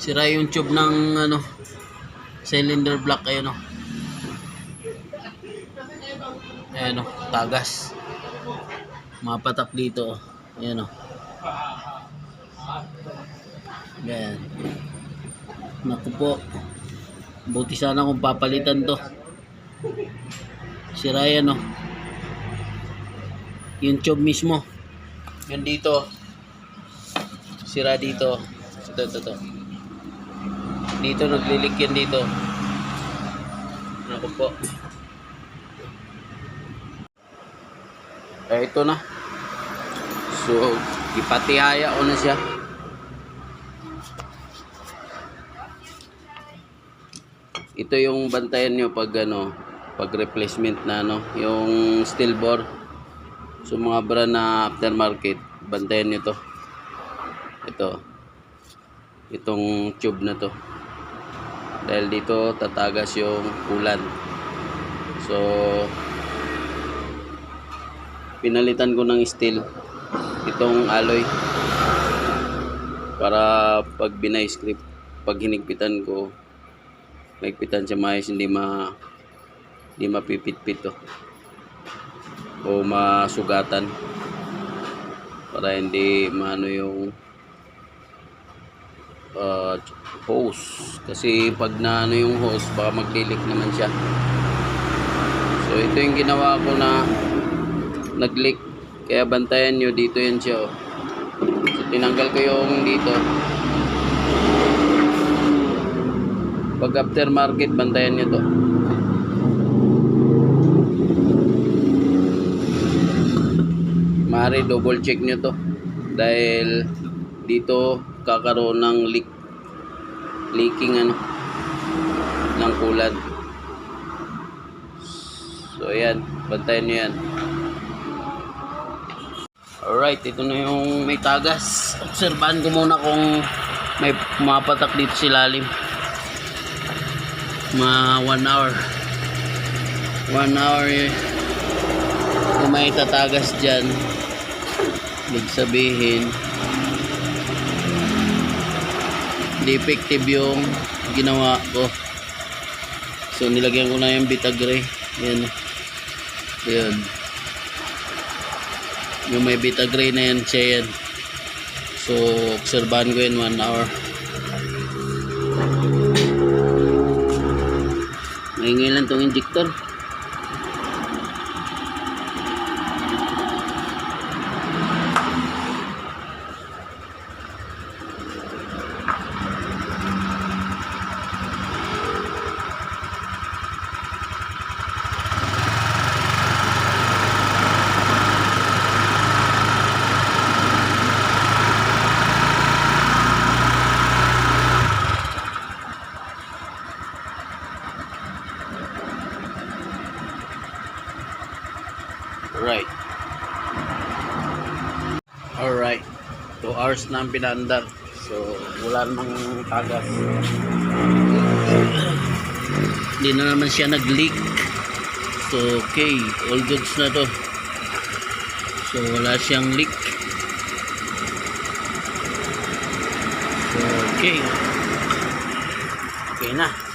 Sira yung tube ng ano cylinder block ayun oh. Ayan oh, tagas. Mapatak dito oh. Ayan oh. Ayan. Naku po. Buti sana kung papalitan to. Sira yan oh. Yung tube mismo. Yun dito. Sira dito. Ito, ito, ito. Dito naglilik yan dito. Naku po. Eh, ito na. So, ipatihaya ko na siya. Ito yung bantayan nyo pag ano, pag replacement na ano, yung steel bore. So mga brand na aftermarket, bantayan nyo to. Ito. Itong tube na to. Dahil dito tatagas yung ulan. So pinalitan ko ng steel itong alloy para pag binay script pag hinigpitan ko maigpitan siya maayos hindi ma hindi mapipit-pit to o masugatan para hindi maano yung uh, hose. Kasi pag naano yung hose baka maglilik naman siya. So ito yung ginawa ko na nag-leak kaya bantayan nyo dito yan siya oh. so tinanggal ko yung dito. Pag aftermarket bantayan nyo to. Mari double check nyo to. Dahil dito kakaroon ng leak leaking ano ng kulad. So ayan bantayan nyo yan. Alright ito na yung may tagas. Obserbahan ko muna kung may mapatak dito si lalim. Mga 1 hour. 1 hour eh. kung may tatagas dyan ibig sabihin defective yung ginawa ko. So nilagyan ko na yung bitagre yan yan yung may bitagre na yan siya so obserbahan ko yan 1 hour. Maingay lang tong injector Right. Alright. 2 hours na ang pinandar. So, wala namang tagas. Hindi na naman siya nag-leak. So, okay. All goods na to. So, wala siyang leak. So, okay. Okay na.